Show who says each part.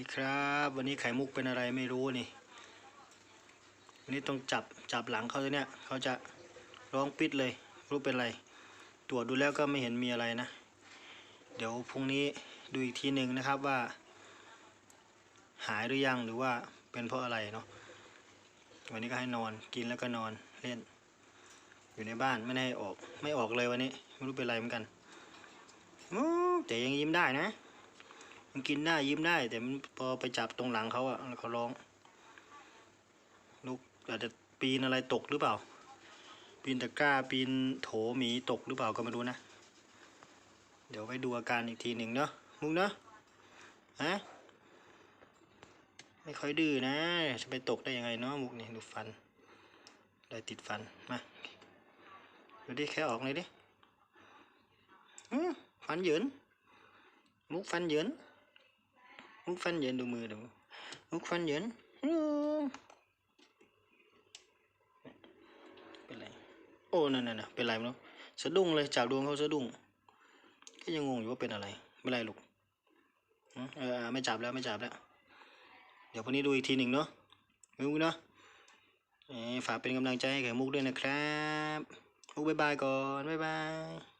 Speaker 1: ดีครับ วันนี้ไข่มุกเป็นอะไรไม่รู้นี่ วันนี้ต้องจับจับหลังเขาเนี่ยเขาจะร้องปิดเลยรู้เป็นอะไรตรวจดูแล้วก็ไม่เห็นมีอะไรนะ เดี๋ยวพรุ่งนี้ดูอีกทีหนึ่งนะครับว่า หายหรือยังหรือว่าเป็นเพราะอะไรเนาะวันนี้ก็ให้นอนกินแล้วก็นอนเล่น อยู่ในบ้านไม่ได้ให้ออกไม่ออกเลยวันนี้ ไม่รู้เป็นอะไรเหมือนกันแต่ยังยิ้มได้นะ มันกินได้ยิ้มได้ แต่มันพอไปจับตรงหลังเขาอะแล้วเขาร้องลูกอาจจะปีนอะไรตกหรือเปล่า ปีนตะกร้าปีนโถหมีตกหรือเปล่าก็ไม่รู้นะ เดี๋ยวไปดูอาการอีกทีหนึ่งเนาะมุกเนาะฮะไม่ค่อยดื้อนะ จะไปตกได้ยังไงเนาะมุกนี่ดูฟันได้ติดฟันมาดูดิแค่ออกเลยดิฟันเหยินมุกฟันเหยิน มุกฟันเยินดูมือดูมุกฟันเยินเป็นไรโอ้นั่นน่ะเป็นไรม่รู้สะดุ้งเลยจับดวงเขาสะดุ้งก็ยังงงอยู่ว่าเป็นอะไร ไม่ไรลูกอืมเออไม่จับแล้วไม่จับแล้ว เดี๋ยวพรุ่งนี้ดูอีกทีหนึ่งเนาะมุกเนาะเอ้ยฝากเป็นกำลังใจให้แกมุกด้วยนะครับ มุกบายบายก่อนบายบาย